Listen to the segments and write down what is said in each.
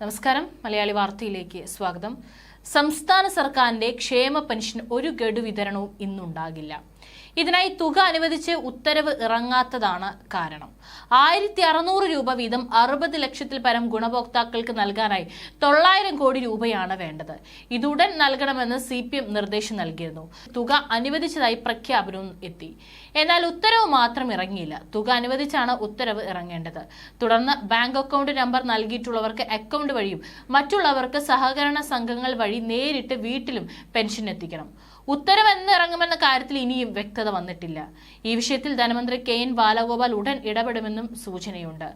നമസ്കാരം. മലയാളി വാർത്തയിലേക്ക് സ്വാഗതം. സംസ്ഥാന സർക്കാരിന്റെ ക്ഷേമ പെൻഷൻ ഒരു ഗഡു വിതരണവും ഇന്നുണ്ടാകില്ല. ഇതിനായി തുക അനുവദിച്ച് ഉത്തരവ് ഇറങ്ങാത്തതാണ് കാരണം. ആയിരത്തി അറുന്നൂറ് രൂപ വീതം അറുപത് ലക്ഷത്തിൽ പരം ഗുണഭോക്താക്കൾക്ക് നൽകാനായി തൊള്ളായിരം കോടി രൂപയാണ് വേണ്ടത്. ഇതുടൻ നൽകണമെന്ന് സി പി എം നിർദ്ദേശം നൽകിയിരുന്നു. തുക അനുവദിച്ചതായി പ്രഖ്യാപനവും എത്തി. എന്നാൽ ഉത്തരവ് മാത്രം ഇറങ്ങിയില്ല. തുക അനുവദിച്ചാണ് ഉത്തരവ് ഇറങ്ങേണ്ടത്. തുടർന്ന് ബാങ്ക് അക്കൗണ്ട് നമ്പർ നൽകിയിട്ടുള്ളവർക്ക് അക്കൗണ്ട് വഴിയും മറ്റുള്ളവർക്ക് സഹകരണ സംഘങ്ങൾ വഴി നേരിട്ട് വീട്ടിലും പെൻഷൻ എത്തിക്കണം. ഉത്തരവ് എന്ന് ഇറങ്ങുമെന്ന കാര്യത്തിൽ ഇനിയും വ്യക്തത വന്നിട്ടില്ല. ഈ വിഷയത്തിൽ ധനമന്ത്രി കെ എൻ ബാലഗോപാൽ ഉടൻ ഇടപെടുമെന്നും സൂചനയുണ്ട്.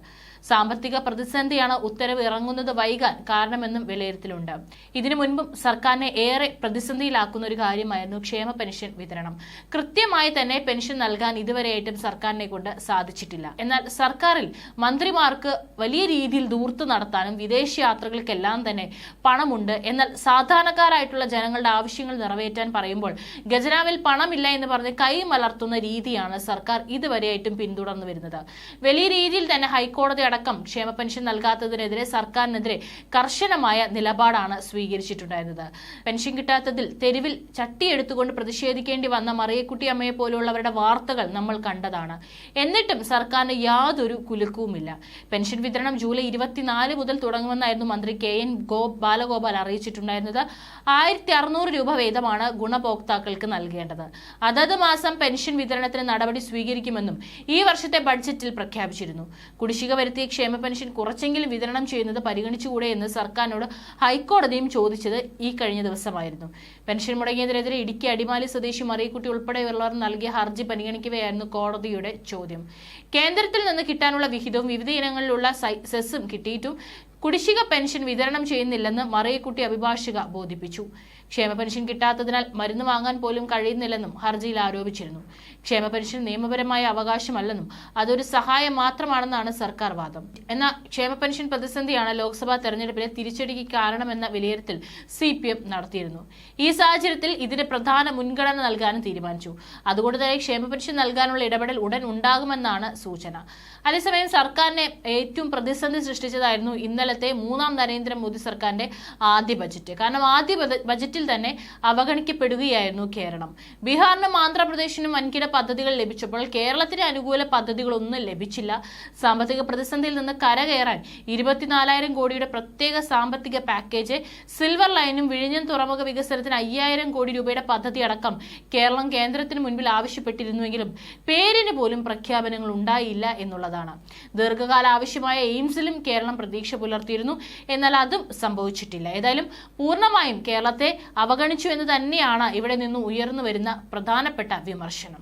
സാമ്പത്തിക പ്രതിസന്ധിയാണ് ഉത്തരവ് ഇറങ്ങുന്നത് വൈകാൻ കാരണമെന്നും വിലയിരുത്തലുണ്ട്. ഇതിനു മുൻപും സർക്കാരിനെ ഏറെ പ്രതിസന്ധിയിലാക്കുന്ന ഒരു കാര്യമായിരുന്നു ക്ഷേമ പെൻഷൻ വിതരണം. കൃത്യമായി തന്നെ പെൻഷൻ നൽകാൻ ഇതുവരെയായിട്ടും സർക്കാരിനെ കൊണ്ട് സാധിച്ചിട്ടില്ല. എന്നാൽ സർക്കാരിൽ മന്ത്രിമാർക്ക് വലിയ രീതിയിൽ ദൂർത്ത് നടത്താനും വിദേശ യാത്രകൾക്കെല്ലാം തന്നെ പണമുണ്ട്. എന്നാൽ സാധാരണക്കാരായിട്ടുള്ള ജനങ്ങളുടെ ആവശ്യങ്ങൾ നിറവേറ്റാൻ പറയുമ്പോൾ ഖജനാവിൽ പണമില്ല എന്ന് പറഞ്ഞ് കൈ മലർത്തുന്ന രീതിയാണ് സർക്കാർ ഇതുവരെയായിട്ടും പിന്തുടർന്നു വരുന്നത്. വലിയ രീതിയിൽ തന്നെ ഹൈക്കോടതി അടക്കം ക്ഷേമ പെൻഷൻ നൽകാത്തതിനെതിരെ സർക്കാരിനെതിരെ കർശനമായ നിലപാടാണ് സ്വീകരിച്ചിട്ടുണ്ടായിരുന്നത്. പെൻഷൻ കിട്ടാത്തതിൽ തെരുവിൽ ചട്ടിയെടുത്തുകൊണ്ട് പ്രതിഷേധിക്കേണ്ടി വന്ന മറിയക്കുട്ടി അമ്മയെ പോലുള്ളവരുടെ വാർത്തകൾ നമ്മൾ കണ്ടതാണ്. എന്നിട്ടും സർക്കാരിന് യാതൊരു കുലുക്കവുമില്ല. പെൻഷൻ വിതരണം ജൂലൈ ഇരുപത്തിനാല് മുതൽ തുടങ്ങുമെന്നായിരുന്നു മന്ത്രി കെ എൻ ഗോ ബാലഗോപാൽ അറിയിച്ചിട്ടുണ്ടായിരുന്നത്. ആയിരത്തി അറുന്നൂറ് രൂപ വീതമാണ് ഗുണഭോക്താക്കൾക്ക് നൽകേണ്ടത്. അതത് മാസം പെൻഷൻ വിതരണത്തിന് നടപടി സ്വീകരിക്കുമെന്നും ഈ വർഷത്തെ ബഡ്ജറ്റിൽ പ്രഖ്യാപിച്ചിരുന്നു. കുടിശ്ശിക വരുത്തിയ ക്ഷേമ പെൻഷൻ കുറച്ചെങ്കിലും വിതരണം ചെയ്യുന്നത് പരിഗണിച്ചുകൂടെ എന്ന് സർക്കാരിനോട് ഹൈക്കോടതിയും ചോദിച്ചത് ഈ കഴിഞ്ഞ ദിവസമായിരുന്നു. പെൻഷൻ മുടങ്ങിയതിനെതിരെ ഇടുക്കി അടിമാലി സ്വദേശി മറിയക്കുട്ടി ഉൾപ്പെടെയുള്ളവർ നൽകിയ ഹർജി പരിഗണിക്കുകയായിരുന്നു കോടതിയുടെ ചോദ്യം. കേന്ദ്രത്തിൽ നിന്ന് കിട്ടാനുള്ള വിഹിതവും വിവിധ ഇനങ്ങളിലുള്ള സെസ്സും കിട്ടിയിട്ടും കുടിശ്ശിക പെൻഷൻ വിതരണം ചെയ്യുന്നില്ലെന്ന് മറിയക്കുട്ടി അഭിഭാഷക ബോധിപ്പിച്ചു. ക്ഷേമ പെൻഷൻ കിട്ടാത്തതിനാൽ മരുന്ന് വാങ്ങാൻ പോലും കഴിയുന്നില്ലെന്നും ഹർജിയിൽ ആരോപിച്ചിരുന്നു. ക്ഷേമ പെൻഷൻ നിയമപരമായ അവകാശമല്ലെന്നും അതൊരു സഹായം മാത്രമാണെന്നാണ് സർക്കാർ വാദം. എന്നാൽ ക്ഷേമ പെൻഷൻ പ്രതിസന്ധിയാണ് ലോക്സഭാ തെരഞ്ഞെടുപ്പിലെ തിരിച്ചടിക്ക് കാരണമെന്ന വിലയിരുത്തൽ സി പി എം നടത്തിയിരുന്നു. ഈ സാഹചര്യത്തിൽ ഇതിന് പ്രധാന മുൻഗണന നൽകാനും തീരുമാനിച്ചു. അതുകൊണ്ട് തന്നെ ക്ഷേമ പെൻഷൻ നൽകാനുള്ള ഇടപെടൽ ഉടൻ ഉണ്ടാകുമെന്നാണ് സൂചന. അതേസമയം സർക്കാരിനെ ഏറ്റവും പ്രതിസന്ധി സൃഷ്ടിച്ചതായിരുന്നു ഇന്നലത്തെ മൂന്നാം നരേന്ദ്രമോദി സർക്കാരിന്റെ ആദ്യ ബജറ്റ്. കാരണം ആദ്യ ബജ- ബജറ്റിൽ തന്നെ അവഗണിക്കപ്പെടുകയായിരുന്നു കേരളം. ബീഹാറിനും ആന്ധ്രാപ്രദേശിനും വൻകിട പദ്ധതികൾ ലഭിച്ചപ്പോൾ കേരളത്തിന് അനുകൂല പദ്ധതികളൊന്നും ലഭിച്ചില്ല. സാമ്പത്തിക പ്രതിസന്ധിയിൽ നിന്ന് കരകയറാൻ ഇരുപത്തിനാലായിരം കോടിയുടെ പ്രത്യേക സാമ്പത്തിക പാക്കേജ് സിൽവർ ലൈനും വിഴിഞ്ഞം തുറമുഖ വികസനത്തിന് അയ്യായിരം കോടി രൂപയുടെ പദ്ധതി അടക്കം കേരളം കേന്ദ്രത്തിന് മുൻപിൽ ആവശ്യപ്പെട്ടിരുന്നുവെങ്കിലും പേരിന് പോലും പ്രഖ്യാപനങ്ങൾ ഉണ്ടായില്ല എന്നുള്ളതാണ്. ദീർഘകാല ആവശ്യമായ എയിംസിലും കേരളം പ്രതീക്ഷ പുലർത്തിയിരുന്നു. എന്നാൽ അതും സംഭവിച്ചിട്ടില്ല. ഏതായാലും പൂർണമായും കേരളത്തെ അവഗണിച്ചു എന്ന് തന്നെയാണ് ഇവിടെ നിന്ന് ഉയർന്നു വരുന്ന പ്രധാനപ്പെട്ട വിമർശനം.